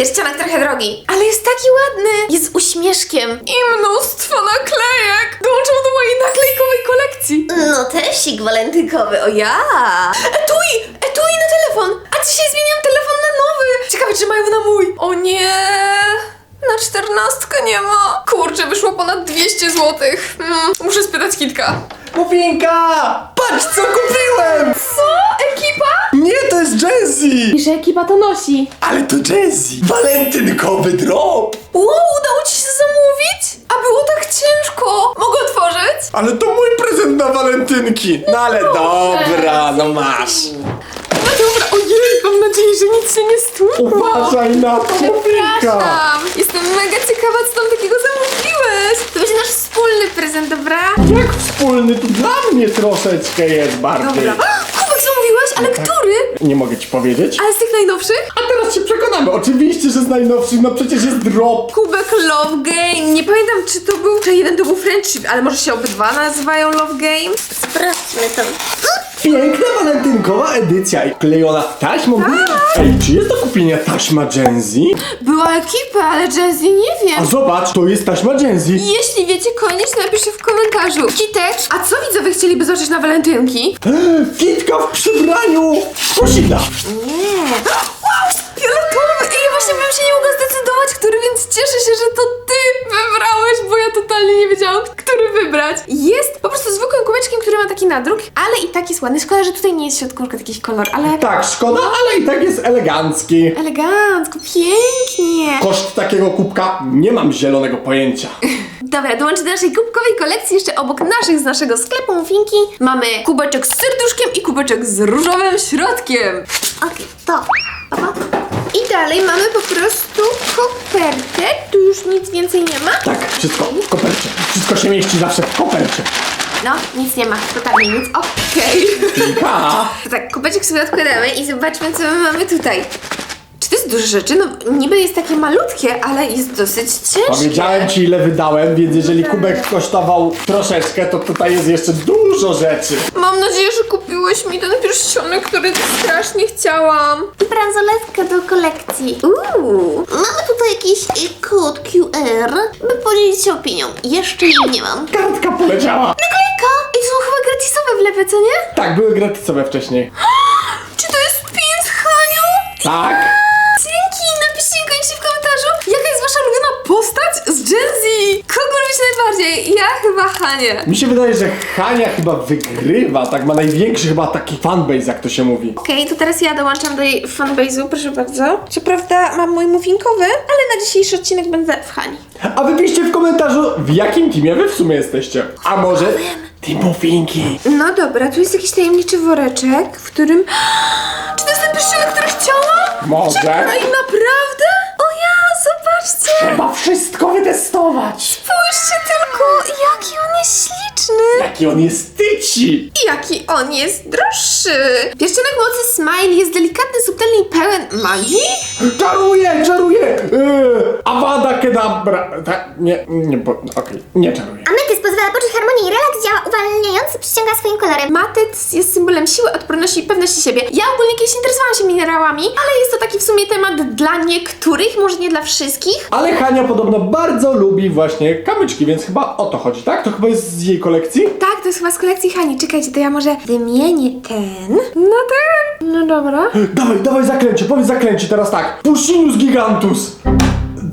Pierścionek trochę drogi, ale jest taki ładny. Jest z uśmieszkiem. I mnóstwo naklejek. Dołączam do mojej naklejkowej kolekcji. No tesik walentynkowy, o ja. Etui, etui na telefon. A dzisiaj zmieniam telefon na nowy. Ciekawe, czy mają na mój. O nie. Na czternastkę nie ma. Kurczę, wyszło ponad 200 złotych. Mm, muszę spytać Kitka. Mufinka! Patrz co kupiłem! Co? Jazzy! I że ekipa to nosi. Ale to Jazzy! Walentynkowy drop! Wow, udało ci się zamówić? A było tak ciężko. Mogę otworzyć? Ale to mój prezent na walentynki! No ale dobra, no masz! No dobra, ojej, mam nadzieję, że nic się nie stło. Uważaj na to! Przepraszam. Jestem mega ciekawa, co tam takiego zamówiłeś. To będzie nasz wspólny prezent, dobra? Jak wspólny, to dla mnie troszeczkę jest bardziej. Dobra. Ale który? Nie mogę ci powiedzieć. Ale z tych najnowszych? A teraz się przekonamy. Oczywiście, że z najnowszych, no przecież jest drop. Kubek Love Game. Nie pamiętam, czy to był, czy jeden to był Friendship, ale może się obydwa nazywają Love Game? Sprawdźmy to. Piękna walentynkowa edycja i klejona taśmą. Ej, czy jest do kupienia taśma Genzy? Była ekipa, ale Jazzy nie A wiem. zobacz, to jest taśma Genzy. Jeśli wiecie, koniecznie napiszcie w komentarzu. Kitek, a co widzowie chcieliby zobaczyć na walentynki? Kitka w przybraniu Kosida. Nie. Wow, fioletowy! Właśnie bym się nie mogła zdecydować, który, więc cieszę się, że to ty wybrałeś, bo ja totalnie nie wiedziałam, który wybrać. Jest po prostu zwykłym kubeczkiem, który ma taki nadruk, ale i tak jest ładny. Szkoda, że tutaj nie jest w środku jakiś kolor, ale Tak, szkoda, ale i tak jest elegancki. elegancko, pięknie. Koszt takiego kubka nie mam zielonego pojęcia. Dobra, dołączę do naszej kubkowej kolekcji jeszcze obok naszych z naszego sklepu Mufinki. Mamy kubeczek z serduszkiem i kubeczek z różowym środkiem. Okej, to. Opa. Dalej mamy po prostu kopertę. Tu już nic więcej nie ma. Tak, wszystko w kopercie. Wszystko się mieści zawsze w kopercie. No, nic nie ma, totalnie nic. Okej. Kilka. To tak, kubeczek sobie odkładamy i zobaczmy, co my mamy tutaj. Jest dużo rzeczy? No, niby jest takie malutkie, ale jest dosyć ciężkie. Powiedziałem ci ile wydałem, więc jeżeli kubek kosztował troszeczkę, to tutaj jest jeszcze dużo rzeczy. Mam nadzieję, że kupiłeś mi ten pierścionek, który strasznie chciałam. I bransoletkę do kolekcji. Uuu. Mamy tutaj jakiś y, kod QR, by podzielić się opinią. Jeszcze jej nie mam. Kartka poleciała. Naklejka! I to są chyba gratisowe wlepy, co nie? Tak, były gratisowe wcześniej. Czy to jest pin z Hanią? Tak. Dzięki! Napiszcie koniecznie w komentarzu, jaka jest wasza ulubiona postać z Gen Z. Lubicie najbardziej? Ja chyba Hanię. Mi się wydaje, że Hania chyba wygrywa, tak ma największy chyba taki fanbase, jak to się mówi. Okej, to teraz ja dołączam do jej fanbase'u, proszę bardzo. Co prawda mam mój muffinkowy, ale na dzisiejszy odcinek będę w Hani. A wy piszcie w komentarzu, w jakim teamie wy w sumie jesteście. A może Team Muffinki. No dobra, tu jest jakiś tajemniczy woreczek, w którym... Czy to jest ten pierścionek, który chciałam? Może. Czekaj, naprawdę? Wszystko wytestować. Spójrzcie tylko, jaki on jest śliczny! Jaki on jest tyci. I jaki on jest droższy! Pierścionek mocy Smile jest delikatny, subtelny i pełen magii? Czaruje, czaruje. Yy, Awada Kedabra. Ta, nie, nie, bo, okej, nie. Ametyst pozwala poczuć harmonię i relaks działa uwalniająco, przyciąga swoim kolorem. Matyc jest symbolem siły, odporności i pewności siebie. Ja ogólnie kiedyś interesowałam się minerałami, ale jest to taki w sumie temat dla niektórych, może nie dla wszystkich. Ale Hania podobno bardzo lubi właśnie kamyczki, więc chyba o to chodzi, tak? To chyba jest z jej kolekcji? Tak, to jest chyba z kolekcji Hani. Czekajcie, to ja może wymienię ten. No ten. No dobra. Dawaj, dawaj zaklęcie, powiedz zaklęcie teraz tak. Pusinus gigantus.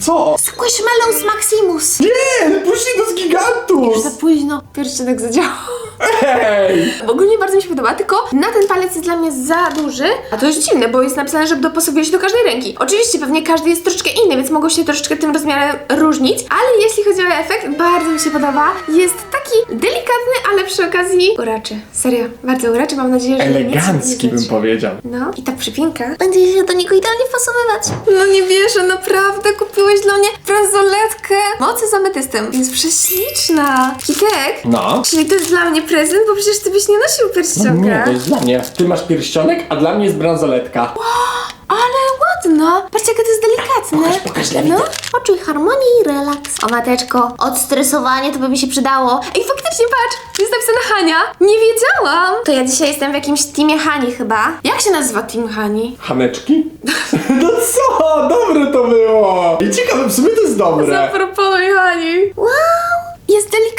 Co? Squishmallows Maximus. Nie, Pusinus gigantus. Za późno. Pierścionek zadziałał. Hej! Ogólnie bardzo mi się podoba, tylko na ten palec jest dla mnie za duży, a to jest dziwne, bo jest napisane, że dopasowuje się do każdej ręki. Oczywiście pewnie każdy jest troszeczkę inny, więc mogą się troszeczkę tym rozmiarem różnić, ale jeśli chodzi o efekt, bardzo mi się podoba. Jest taki delikatny, ale przy okazji uraczy. Serio, bardzo uraczy, mam nadzieję, że nic Elegancki nie bym powiedział. No i ta przypinka. Będzie się do niego idealnie pasowywać. No nie wierzę, naprawdę kupiłeś dla mnie bransoletkę mocy z ametystem. Jest prześliczna. Kitek? No. Czyli to jest dla mnie prezent, bo przecież ty byś nie nosił No pierścionka. nie, to jest dla mnie. Ty masz pierścionek, a dla mnie jest bransoletka. Ale no. Patrzcie, jakie to jest delikatne. Pokaż, pokaż, Lewita. No. Poczuj harmonię i relaks. O mateczko, odstresowanie to by mi się przydało. Ej, faktycznie, patrz, jest napisane Hania. Nie wiedziałam. To ja dzisiaj jestem w jakimś teamie Hani chyba. Jak się nazywa team Hani? Haneczki? No co? Dobre to było! I ciekawe, w sumie to jest dobre. Zaproponuj Hani. Wow!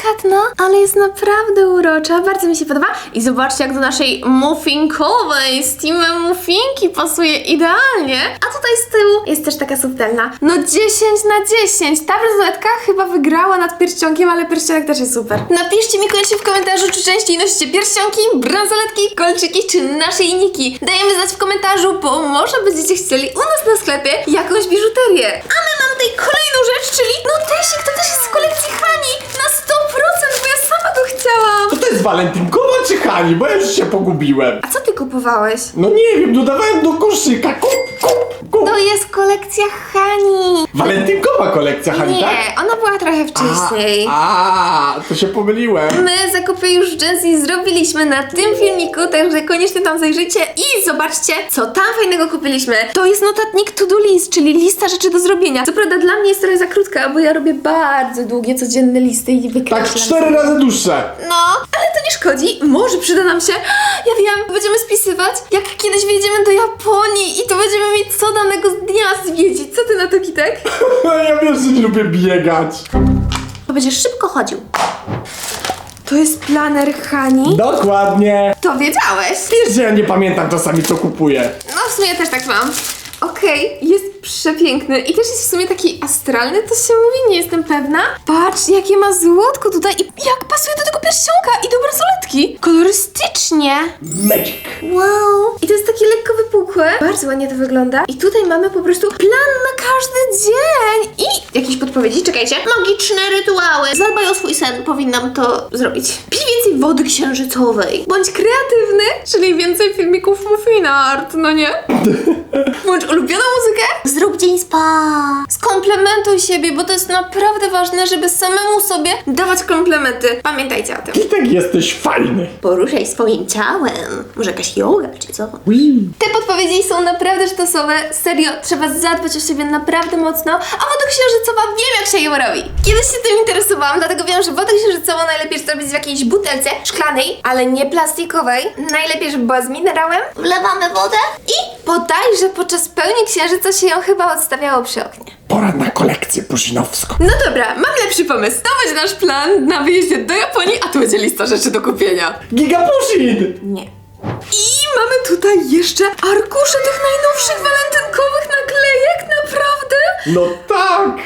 Delikatna, ale jest naprawdę urocza. Bardzo mi się podoba. I zobaczcie, jak do naszej muffinkowej z teamem muffinki pasuje idealnie. A tutaj z tyłu jest też taka subtelna. No 10 na 10. Ta bransoletka chyba wygrała nad pierścionkiem, ale pierścionek też jest super. Napiszcie mi koniecznie w komentarzu, czy częściej nosicie pierścionki, bransoletki, kolczyki, czy naszyjniki. Dajemy znać w komentarzu, bo może będziecie chcieli u nas na sklepie jakąś biżuterię. A my mamy tutaj kolejną rzecz, czyli notesik, to też jest z kolekcji Hani. Chciałam. To to jest walentynkowa czy Hani? Bo ja już się pogubiłem. A co ty kupowałeś? No nie wiem, dodawałem do koszyka. To jest kolekcja Hani. Walentynkowa kolekcja Hani, tak? Nie, ona była trochę wcześniej. A, a, to się pomyliłem. My zakupy już Z zrobiliśmy na tym filmiku, także koniecznie tam zajrzyjcie i zobaczcie, co tam fajnego kupiliśmy. To jest notatnik to do list, czyli lista rzeczy do zrobienia. Co prawda dla mnie jest trochę za krótka, bo ja robię bardzo długie, codzienne listy i wykreślam. Tak cztery razy dłuższe. No, ale to nie szkodzi. Może przyda nam się. Ja wiem, będziemy spisywać, jak kiedyś wyjedziemy do Japonii i to będziemy mieć co danego dnia zwiedzić. Co ty na to, Kitek? Ja wiesz, że nie lubię biegać. To będziesz szybko chodził. To jest planer Hani. Dokładnie. To wiedziałeś. Wiesz, że ja nie pamiętam czasami co kupuję. No w sumie też tak mam. Okej, jest przepiękny i też jest w sumie taki astralny, to się mówi, nie jestem pewna. Patrz, jakie ma złotko tutaj i jak pasuje do tego pierścionka i do bransoletki. Kolorystycznie. Magic. Wow! I to jest takie lekko wypukłe. Bardzo ładnie to wygląda. I tutaj mamy po prostu plan na każdy dzień. I jakieś podpowiedzi, czekajcie. Magiczne rytuały. Zadbaj o swój sen, powinnam to zrobić. Pij więcej wody księżycowej. Bądź kreatywny, czyli więcej filmików Muffin Art, no nie? Włącz ulubioną muzykę. Zrób dzień spa. Skomplementuj siebie, bo to jest naprawdę ważne, żeby samemu sobie dawać komplementy. Pamiętajcie o tym. Kitek jesteś fajny. Poruszaj swoim ciałem. Może jakaś yoga czy co? Te podpowiedzi są naprawdę sztosowe. Serio, trzeba zadbać o siebie naprawdę mocno. A woda księżycowa wiem, jak się ją robi. Kiedyś się tym interesowałam, dlatego wiem, że wodę księżycową najlepiej zrobić w jakiejś butelce szklanej, ale nie plastikowej. Najlepiej, żeby była z minerałem. Wlewamy wodę? I bodajże podczas pełni księżyca się ją chyba odstawiało przy oknie. Pora na kolekcję puszynowską. No dobra, mam lepszy pomysł. To będzie nasz plan na wyjeździe do Japonii, a tu będzie lista rzeczy do kupienia. Giga Pushyn! Nie. I mamy tutaj jeszcze arkusze tych najnowszych walentynkowych naklejek, naprawdę? No tak!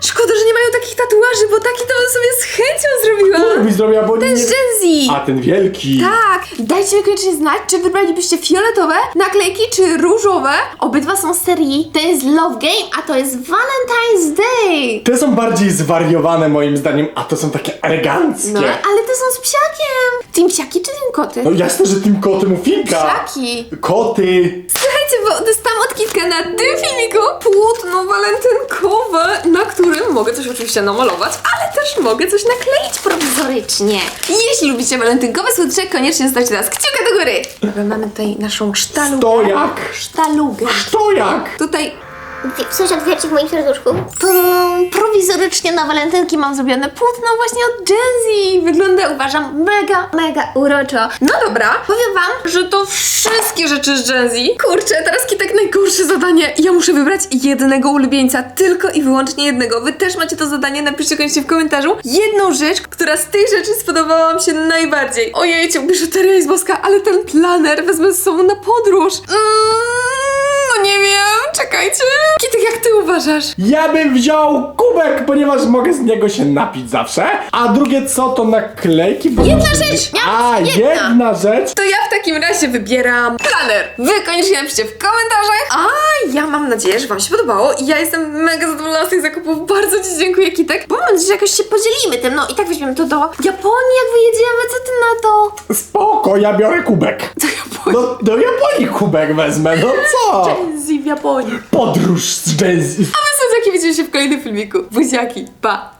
Szkoda, że nie mają takich tatuaży, bo taki to bym sobie z chęcią zrobiła. Kurwi zrobiła, bo Ten nie... z Gen Z. A ten wielki. Tak, dajcie mi koniecznie znać, czy wybralibyście fioletowe naklejki, czy różowe. Obydwa są z serii. To jest Love Game, a to jest Valentine's Day. Te są bardziej zwariowane moim zdaniem, a to są takie eleganckie. No, ale te są z psiakiem. Team psiaki czy team koty? No jasne, że tym koty mufinka. Psiaki. Koty. Bo dostałam od Kitka na tym filmiku płótno walentynkowe, na którym mogę coś oczywiście namalować, ale też mogę coś nakleić prowizorycznie. Jeśli lubicie walentynkowe słodycze, koniecznie zostawcie teraz kciuka do góry. Dobra, mamy tutaj naszą sztalugę. Stojak. Sztalugę. To jak? Tutaj Sąsiad wierci w moim serduszku. Prowizorycznie na walentynki mam zrobione płótno właśnie od Gen Z. Wygląda, uważam, mega, mega uroczo. No dobra, powiem wam, że to wszystkie rzeczy z Gen Z. Kurczę, teraz Kitek najgorsze zadanie. Ja muszę wybrać jednego ulubieńca, tylko i wyłącznie jednego. Wy też macie to zadanie, napiszcie koniecznie w komentarzu. Jedną rzecz, która z tych rzeczy spodobała wam się najbardziej. Ojejciu, biżuteria jest boska, ale ten planer wezmę ze sobą na podróż. Mm, no nie wiem, czekajcie. Kitek, jak ty uważasz? Ja bym wziął kubek, ponieważ mogę z niego się napić zawsze. A drugie co, to naklejki? Bo Jedna rzecz! Miała A, jedna. jedna rzecz. To ja w takim razie wybieram planer. Wy koniecznie napiszcie w komentarzach. A ja mam nadzieję, że wam się podobało i ja jestem mega zadowolona z tych zakupów. Bardzo ci dziękuję, Kitek. Bo mam nadzieję, że jakoś się podzielimy tym. No i tak weźmiemy to do Japonii, jak wyjedziemy. Co ty na to? Spoko, ja biorę kubek. Do Japonii. No, do Japonii kubek wezmę, no co? Gen Z w Japonii. Podróż z Gen Z. A my sądziaki widzimy się w kolejnym filmiku. Buziaki, pa!